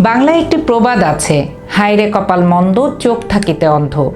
বাংলায় একটি প্রবাদ আছে, হায়রে কপাল মন্দ, চোখ থাকিতে অন্ধ।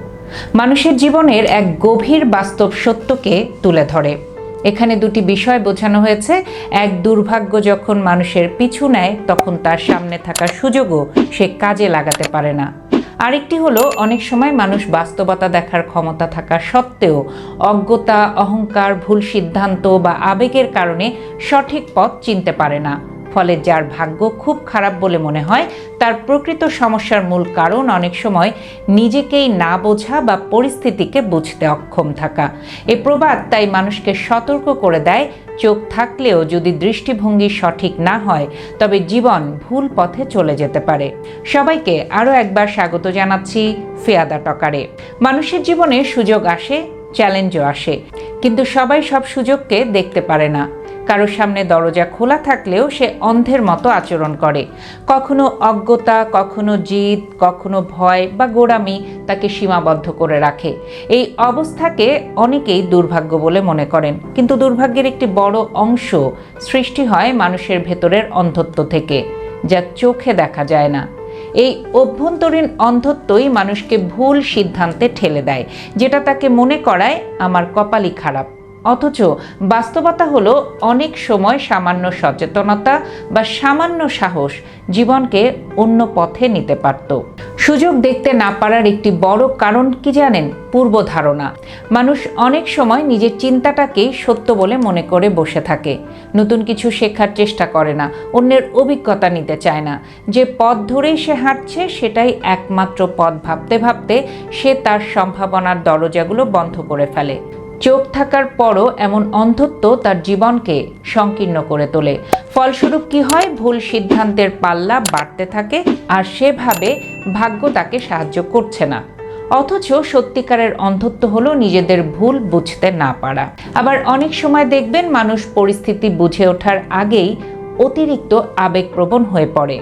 মানুষের জীবনের এক গভীর বাস্তব সত্যকে তুলে ধরে। এখানে দুটি বিষয় বোঝানো হয়েছে। এক, দুর্ভাগ্য যখন মানুষের পিছু নেয়, তখন তার সামনে থাকা সুযোগও সে কাজে লাগাতে পারে না। আরেকটি হলো, অনেক সময় মানুষ বাস্তবতা দেখার ক্ষমতা থাকা সত্ত্বেও অজ্ঞতা, অহংকার, ভুল সিদ্ধান্ত বা আবেগের কারণে সঠিক পথ চিনতে পারে না। ফলে যার ভাগ্য খুব খারাপ বলে মনে হয়, তার প্রকৃত সমস্যার মূল কারণ অনেক সময় নিজেকেই না বোঝা বা পরিস্থিতিকে বুঝতে অক্ষম থাকা। এ প্রবাদ তাই মানুষকে সতর্ক করে দেয়, চোখ থাকলেও যদি দৃষ্টিভঙ্গি সঠিক না হয়, তবে জীবন ভুল পথে চলে যেতে পারে। সবাইকে আরও একবার স্বাগত জানাচ্ছি ফেয়াদা টকারে। মানুষের জীবনে সুযোগ আসে, চ্যালেঞ্জও আসে, কিন্তু সবাই সব সুযোগকে দেখতে পারে না। কারোর সামনে দরজা খোলা থাকলেও সে অন্ধের মতো আচরণ করে। কখনো অজ্ঞতা, কখনো জিদ, কখনো ভয় বা গোড়ামি তাকে সীমাবদ্ধ করে রাখে। এই অবস্থাকে অনেকেই দুর্ভাগ্য বলে মনে করেন। কিন্তু দুর্ভাগ্যের একটি বড় অংশ সৃষ্টি হয় মানুষের ভেতরের অন্ধত্ব থেকে, যা চোখে দেখা যায় না। এই অভ্যন্তরীণ অন্ধত্বই মানুষকে ভুল সিদ্ধান্তে ঠেলে দেয়, যেটা তাকে মনে করায়, আমার কপালই খারাপ। অথচ বাস্তবতা হলো অনেক সময় সামান্য সচেতনতা বা সামান্য সাহস জীবনকে অন্য পথে নিতে পারত। সুযোগ দেখতে না পারার একটি বড় কারণ কি জানেন? পূর্ব ধারণা। মানুষ অনেক সময় নিজের চিন্তাটাকেই সত্য বলে মনে করে বসে থাকে। নতুন কিছু শেখার চেষ্টা করে না, অন্যের অভিজ্ঞতা নিতে চায় না। যে পথ ধরেই সে হাঁটছে, সেটাই একমাত্র পথ ভাবতে ভাবতে সে তার সম্ভাবনার দরজাগুলো বন্ধ করে ফেলে। চোখ থাকার পরও এমন অন্ধত্ব তার জীবনকে সংকীর্ণ করে তোলে। ফলস্বরূপ কি হয়? ভুল সিদ্ধান্তের পাল্লা বাড়তে থাকে আর সেভাবে ভাগ্য তাকে সাহায্য করছে না। অথচ সত্যিকারের অন্ধত্ব হলো নিজেদের ভুল বুঝতে না পারা। আবার অনেক সময় দেখবেন মানুষ পরিস্থিতি বুঝে ওঠার আগেই অতিরিক্ত আবেগপ্রবণ হয়ে পড়ে।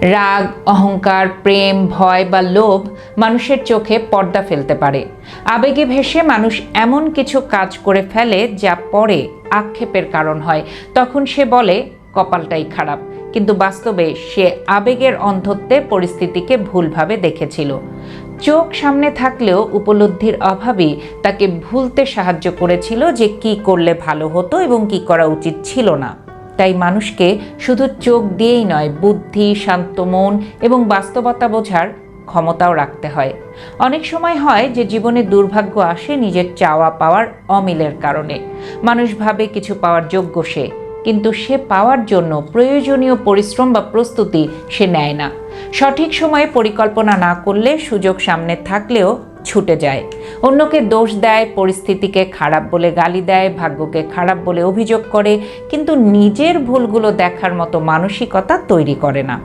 রাগ, অহংকার, প্রেম, ভয় বা লোভ মানুষের চোখে পর্দা ফেলতে পারে। আবেগে ভেসে মানুষ এমন কিছু কাজ করে ফেলে যা পরে আক্ষেপের কারণ হয়। তখন সে বলে, কপালটাই খারাপ। কিন্তু বাস্তবে সে আবেগের অন্ধত্বে পরিস্থিতিকে ভুলভাবে দেখেছিল। চোখ সামনে থাকলেও উপলব্ধির অভাবই তাকে ভুলতে সাহায্য করেছিল যে কি করলে ভালো হতো এবং কি করা উচিত ছিল না। তাই মানুষকে শুধু চোখ দিয়েই নয়, বুদ্ধি, শান্ত মন এবং বাস্তবতা বোঝার ক্ষমতাও রাখতে হয়। অনেক সময় হয় যে জীবনে দুর্ভাগ্য আসে নিজের চাওয়া পাওয়ার অমিলের কারণে। মানুষ ভাবে কিছু পাওয়ার যোগ্য সে, কিন্তু সে পাওয়ার জন্য প্রয়োজনীয় পরিশ্রম বা প্রস্তুতি সে নেয় না। সঠিক সময়ে পরিকল্পনা না করলে সুযোগ সামনে থাকলেও ছুটে যায়। অন্যকে দোষ দেয়, পরিস্থিতিকে খারাপ বলে গালি দেয়, ভাগ্যকে খারাপ বলে অভিযোগ করে, কিন্তু নিজের ভুলগুলো দেখার মতো মানসিকতা তৈরি করে না।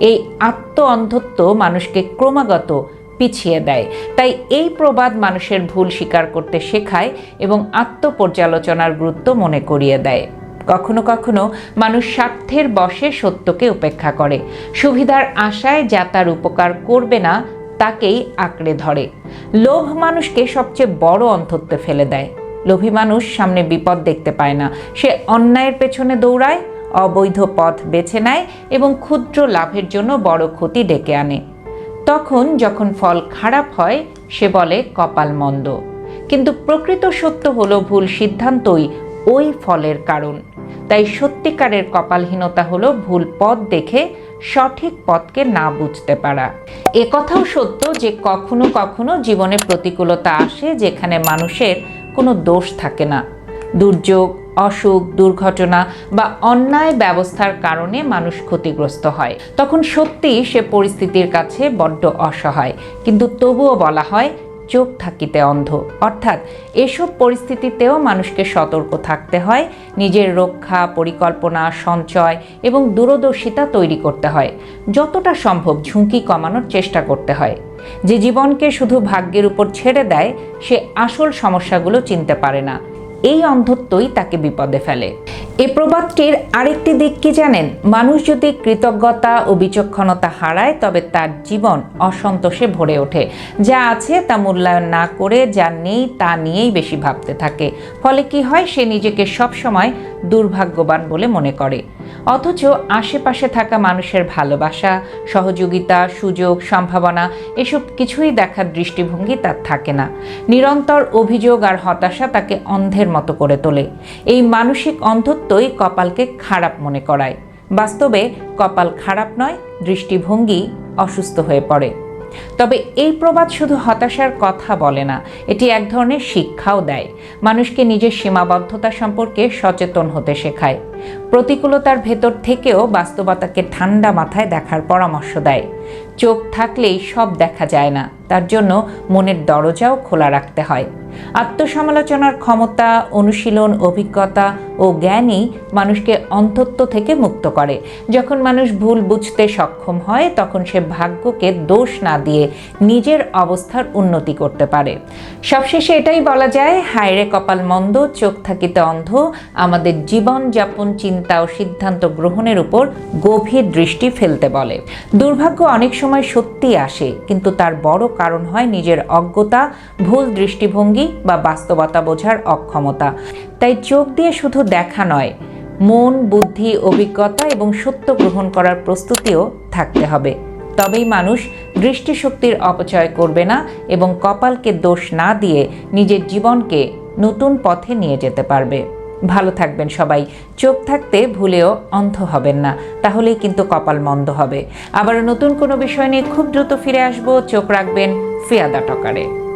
এই আত্ম অন্ধত্ব মানুষকে ক্রমাগত পিছিয়ে দেয়। তাই এই প্রবাদ মানুষের ভুল স্বীকার করতে শেখায় এবং আত্মপর্যালোচনার গুরুত্ব মনে করিয়ে দেয়। কখনো কখনো মানুষ স্বার্থের বশে সত্যকে উপেক্ষা করে। সুবিধার আশায় যা তার উপকার করবে না তাকেই আঁকড়ে ধরে। লোভ মানুষকে সবচেয়ে বড় অন্ধত্বে ফেলে দেয়। লোভী মানুষ সামনে বিপদ দেখতে পায় না। সে অন্যায়ের পেছনে দৌড়ায়, অবৈধ পথ বেছে নেয় এবং ক্ষুদ্র লাভের জন্য বড় ক্ষতি ডেকে আনে। তখন যখন ফল খারাপ হয়, সে বলে কপাল মন্দ। কিন্তু প্রকৃত সত্য হলো ভুল সিদ্ধান্তই ওই ফলের কারণ। তাই সত্যিকারের কপালহীনতা হলো ভুল পথ দেখে সঠিক পথকে না বুঝতে পারা। এ কথাও সত্য যে কখনো কখনো জীবনে প্রতিকূলতা আসে যেখানে মানুষের কোনো দোষ থাকে না। দুর্যোগ, অসুখ, দুর্ঘটনা বা অন্যায় ব্যবস্থার কারণে মানুষ ক্ষতিগ্রস্ত হয়। তখন সত্যি সে পরিস্থিতির কাছে বড্ড অসহায়। কিন্তু তবুও বলা হয় চোখ থাকিতে অন্ধ। অর্থাৎ এসব পরিস্থিতিতেও মানুষকে সতর্ক থাকতে হয়, নিজের রক্ষা, পরিকল্পনা, সঞ্চয় এবং দূরদর্শিতা তৈরি করতে হয়। যতটা সম্ভব ঝুঁকি কমানোর চেষ্টা করতে হয়। যে জীবনকে শুধু ভাগ্যের উপর ছেড়ে দেয়, সে আসল সমস্যাগুলো চিনতে পারে না। এই অন্ধত্বই তাকে বিপদে ফেলে। এ প্রবাদটির আরেকটি দিক কি জানেন? মানুষ যদি কৃতজ্ঞতা ও বিচক্ষণতা হারায়, তবে তার জীবন অসন্তোষে ভরে ওঠে। যা আছে তা মূল্যায়ন না করে, যা নেই তা নিয়েই বেশি ভাবতে থাকে। ফলে কি হয়? সে নিজেকে সবসময় দুর্ভাগ্যবান বলে মনে করে। অথচ আশেপাশে থাকা মানুষের ভালোবাসা, সহযোগিতা, সুযোগ, সম্ভাবনা, এসব কিছুই দেখার দৃষ্টিভঙ্গি তার থাকে না। নিরন্তর অভিযোগ আর হতাশা তাকে অন্ধের মতো করে তোলে। এই মানসিক অন্ধত্বই কপালকে খারাপ মনে করায়। বাস্তবে কপাল খারাপ নয়, দৃষ্টিভঙ্গি অসুস্থ হয়ে পড়ে। তবে এই প্রবাদ শুধু হতাশার কথা বলে না, এটি এক ধরনের শিক্ষাও দেয়। মানুষকে নিজের সীমাবদ্ধতা সম্পর্কে সচেতন হতে শেখায়। প্রতিকূলতার ভেতর থেকেও বাস্তবতাকে ঠান্ডা মাথায় দেখার পরামর্শ দেয়। চোখ থাকলেই সব দেখা যায় না। তার জন্য মনের দরজাও খোলা রাখতে হয়। আত্মসমালোচনার ক্ষমতা, অনুশীলন, অভিজ্ঞতা ও জ্ঞানই মানুষকে অন্ধত্ব থেকে মুক্ত করে। যখন মানুষ ভুল বুঝতে সক্ষম হয়, তখন সে ভাগ্যকে দোষ না দিয়ে নিজের অবস্থার উন্নতি করতে পারে। সবশেষে এটাই বলা যায় হায়রে কপাল মন্দ, চোখ থাকিতে অন্ধ, আমাদের জীবন যাপন চিন্তা ও সিদ্ধান্ত গ্রহণের উপর গভীর দৃষ্টি ফেলতে বলে। দুর্ভাগ্য অনেক সময় সত্যি আসে, কিন্তু তার বড় কারণ হয় নিজের অজ্ঞতা, ভুল দৃষ্টিভঙ্গি বা বাস্তবতা বোঝার অক্ষমতা। তাই চোখ দিয়ে শুধু দেখা নয়, মন, বুদ্ধি, অভিজ্ঞতা এবং সত্য গ্রহণ করার প্রস্তুতিও থাকতে হবে। তবেই মানুষ দৃষ্টিশক্তির অপচয় করবে না এবং কপালকে দোষ না দিয়ে নিজের জীবনকে নতুন পথে নিয়ে যেতে পারবে। ভালো থাকবেন সবাই। চোখ থাকতে ভুলেও অন্ধ হবেন না, তাহলেই কিন্তু কপাল মন্দ হবে। আবার নতুন কোনো বিষয় নিয়ে খুব দ্রুত ফিরে আসব। চোখ রাখবেন ফিয়াদা টকারে।